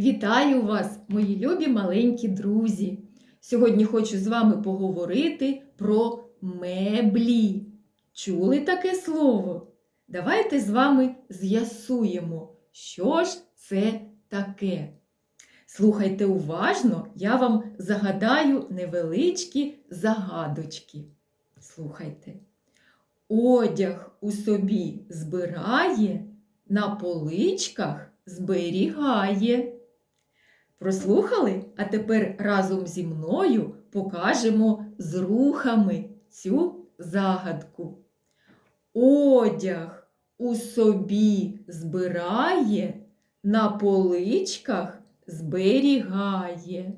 Вітаю вас, мої любі маленькі друзі! Сьогодні хочу з вами поговорити про меблі. Чули таке слово? Давайте з вами з'ясуємо, що ж це таке. Слухайте уважно, я вам загадаю невеличкі загадочки. Слухайте. Одяг у собі збирає, на поличках зберігає. Прослухали? А тепер разом зі мною покажемо з рухами цю загадку. Одяг у собі збирає, на поличках зберігає.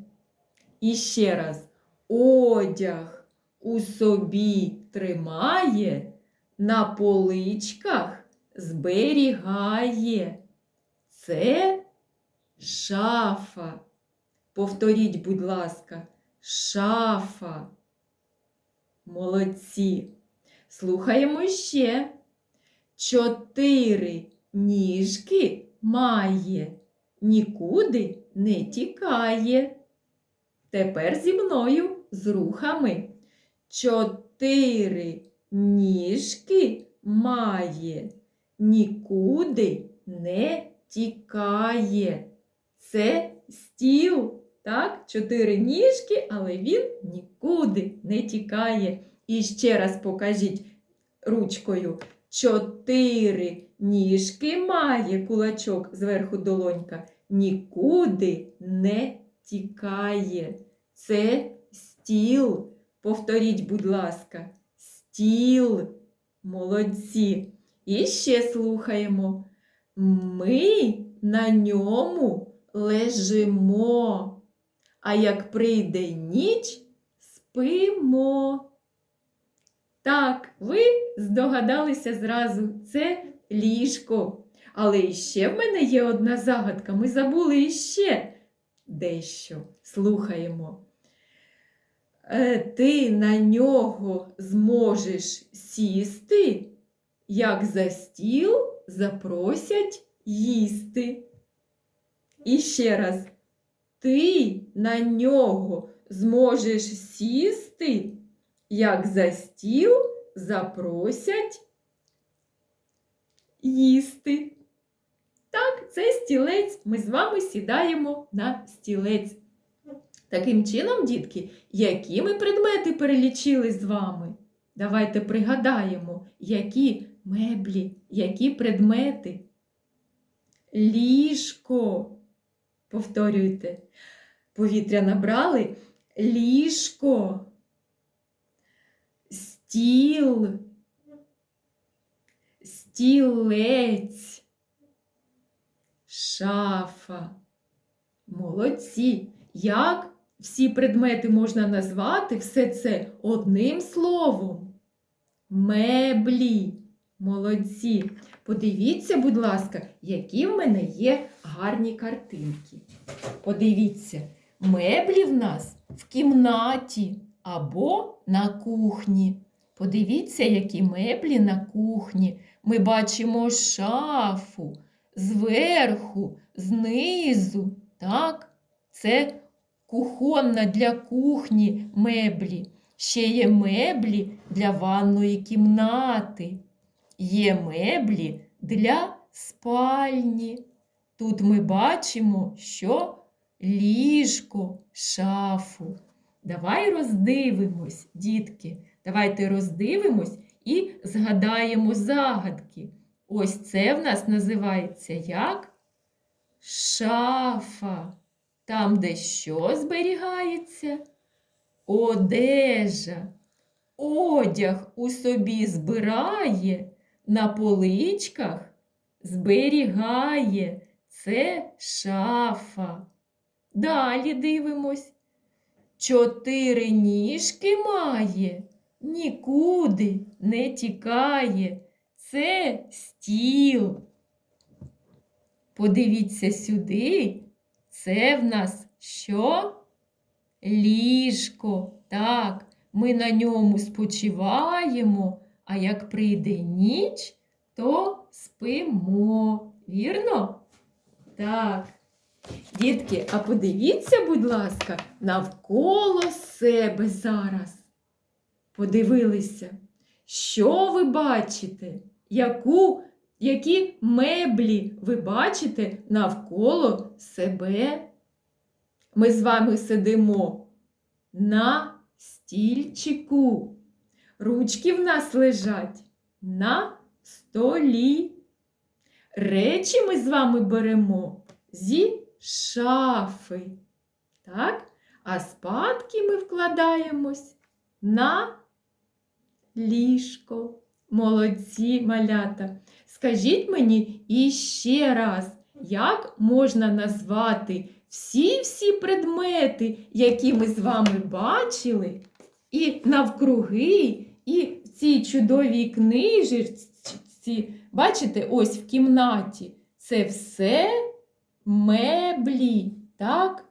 І ще раз, одяг у собі тримає, на поличках зберігає. Це шафа. Повторіть, будь ласка, шафа. Молодці. Слухаємо ще. Чотири ніжки має, нікуди не тікає. Тепер зі мною з рухами. Чотири ніжки має, нікуди не тікає. Це стіл. Так, чотири ніжки, але він нікуди не тікає. І ще раз покажіть ручкою. Чотири ніжки має кулачок зверху долонька, нікуди не тікає. Це стіл. Повторіть, будь ласка, стіл. Молодці. І ще слухаємо. Ми на ньому лежимо, а як прийде ніч, спимо. Так, ви здогадалися зразу, це ліжко. Але іще в мене є одна загадка. Ми забули іще дещо. Слухаємо. Е, Ти на нього зможеш сісти, як за стіл запросять їсти. І ще раз, ти на нього зможеш сісти, як за стіл запросять їсти. Так, це стілець. Ми з вами сідаємо на стілець. Таким чином, дітки, які ми предмети перелічили з вами? Давайте пригадаємо, які меблі, які предмети. Ліжко. Повторюйте. Повітря набрали. Ліжко. Стіл. Стілець. Шафа. Молодці. Як всі предмети можна назвати все це одним словом? Меблі. Молодці. Подивіться, будь ласка, які в мене є гарні картинки. Подивіться, меблі в нас в кімнаті або на кухні. Подивіться, які меблі на кухні. Ми бачимо шафу зверху, знизу. Так, це кухонна для кухні меблі. Ще є меблі для ванної кімнати. Є меблі для спальні. Тут ми бачимо, що ліжко, шафу. Давай роздивимось, дітки. Давайте роздивимось і згадаємо загадки. Ось це в нас називається як шафа. Там, де що зберігається? Одежа. Одяг у собі збирає, на поличках зберігає. Це шафа. Далі дивимось. Чотири ніжки має, нікуди не тікає. Це стіл. Подивіться сюди. Це в нас що? Ліжко. Так, ми на ньому спочиваємо, а як прийде ніч, то спимо. Вірно? Так. Дітки, а подивіться, будь ласка, навколо себе зараз. Подивилися, що ви бачите? Яку, які меблі ви бачите навколо себе? Ми з вами сидимо на стільчику. Ручки в нас лежать на столі. Речі ми з вами беремо зі шафи. Так? А спадки ми вкладаємось на ліжко. Молодці малята. Скажіть мені іще раз, як можна назвати всі-всі предмети, які ми з вами бачили, і навкруги, і в цій чудовій книжці, бачите, ось в кімнаті. Це все меблі, так?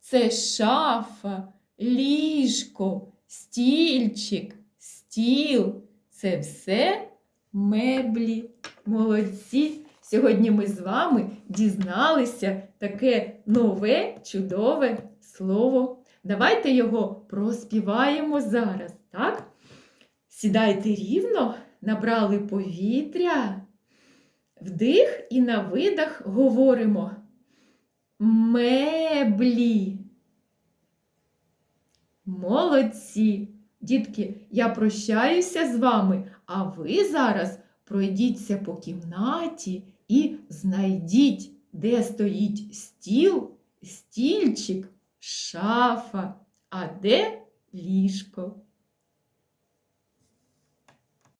Це шафа, ліжко, стільчик, стіл. Це все меблі. Молодці. Сьогодні ми з вами дізналися таке нове, чудове слово. Давайте його проспіваємо зараз, так? Сідайте рівно, набрали повітря. Вдих і на видах говоримо меблі. Молодці! Дітки, я прощаюся з вами, а ви зараз пройдіться по кімнаті і знайдіть, де стоїть стіл, стільчик, шафа, а де ліжко.